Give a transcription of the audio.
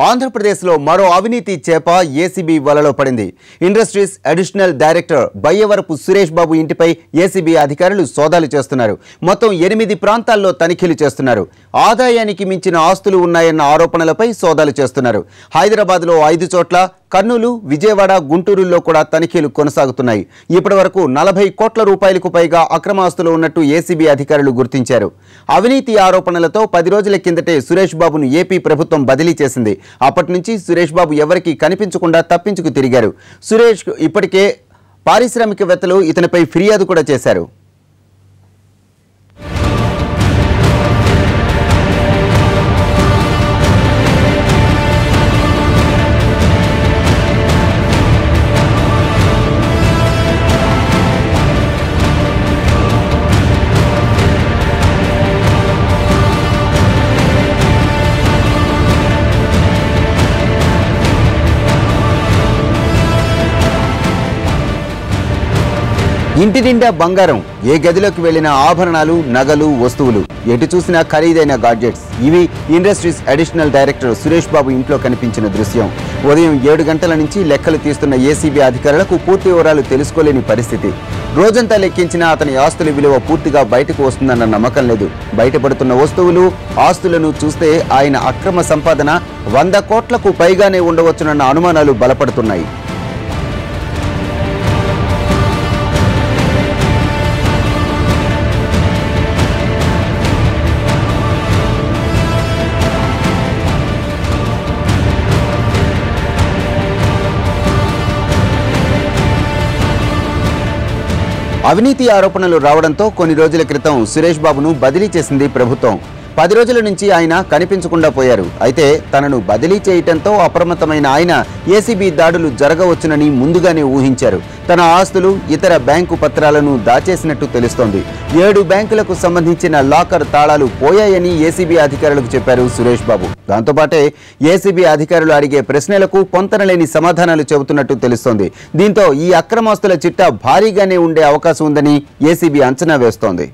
ఆంధ్రప్రదేశ్లో మరో అవినీతి చేప ఏసీబీ వలలో పడింది. Industries additional director Bayyavarapu Suresh Babu ఇంటిపై ఏసీబీ అధికారులు సోదాలు చేస్తున్నారు. మొత్తం ఎనిమిది ప్రాంతాల్లో తనిఖీలు చేస్తున్నారు. ఆదాయానికి మించిన ఆస్తులు ఉన్నాయన్న ఆరోపణలపై సోదాలు చేస్తున్నారు. హైదరాబాద్లో ఐదు చోట్ల కర్నూలు విజయవాడ గుంటూరులో కూడా తనిఖీలు కొనసాగుతున్నాయి. ఇప్పటి వరకు నలభై కోట్ల రూపాయలకు పైగా అక్రమాస్తులు ఉన్నట్టు ఏసీబీ అధికారులు గుర్తించారు. అవినీతి ఆరోపణలతో పది రోజుల కిందటే సురేష్ బాబును ఏపీ ప్రభుత్వం బదిలీ చేసింది. అప్పటి నుంచి సురేష్ బాబు ఎవరికీ కనిపించకుండా తప్పించుకు తిరిగారు. సురేష్ ఇప్పటికే పారిశ్రామికవేత్తలు ఇతనిపై ఫిర్యాదు కూడా చేశారు. ఇంటి నిండా బంగారం ఏ గదిలోకి వెళ్ళిన ఆభరణాలు నగలు వస్తువులు. ఎటు చూసినా ఖరీదైన గాడ్జెట్స్. ఇవి industries additional director Suresh Babu ఇంట్లో కనిపించిన దృశ్యం. ఉదయం ఏడు గంటల నుంచి లెక్కలు తీస్తున్న ఏసీబీ అధికారులకు పూర్తి వివరాలు తెలుసుకోలేని పరిస్థితి. రోజంతా లెక్కించినా అతని ఆస్తుల విలువ పూర్తిగా బయటకు వస్తుందన్న నమ్మకం లేదు. బయటపడుతున్న వస్తువులు ఆస్తులను చూస్తే ఆయన అక్రమ సంపాదన వంద కోట్లకు పైగానే ఉండవచ్చునన్న అనుమానాలు బలపడుతున్నాయి. అవినీతి ఆరోపణలు రావడంతో కొన్ని రోజుల క్రితం సురేష్ బాబును బదిలీ చేసింది ప్రభుత్వం. పది రోజుల నుంచి ఆయన కనిపించకుండా పోయారు. అయితే తనను బదిలీ చేయటంతో అప్రమత్తమైన ఆయన ఏసీబీ దాడులు జరగవచ్చునని ముందుగానే ఊహించారు. తన ఆస్తులు ఇతర బ్యాంకు పత్రాలను దాచేసినట్టు తెలుస్తోంది. ఏడు బ్యాంకులకు సంబంధించిన లాకర్ తాళాలు పోయాయని ఏసీబీ అధికారులకు చెప్పారు సురేష్ బాబు. దాంతోపాటే ఏసీబీ అధికారులు అడిగే ప్రశ్నలకు పొంతనలేని సమాధానాలు చెబుతున్నట్టు తెలుస్తోంది. దీంతో ఈ అక్రమాస్తుల చిట్టా భారీగానే ఉండే అవకాశం ఉందని ఏసీబీ అంచనా వేస్తోంది.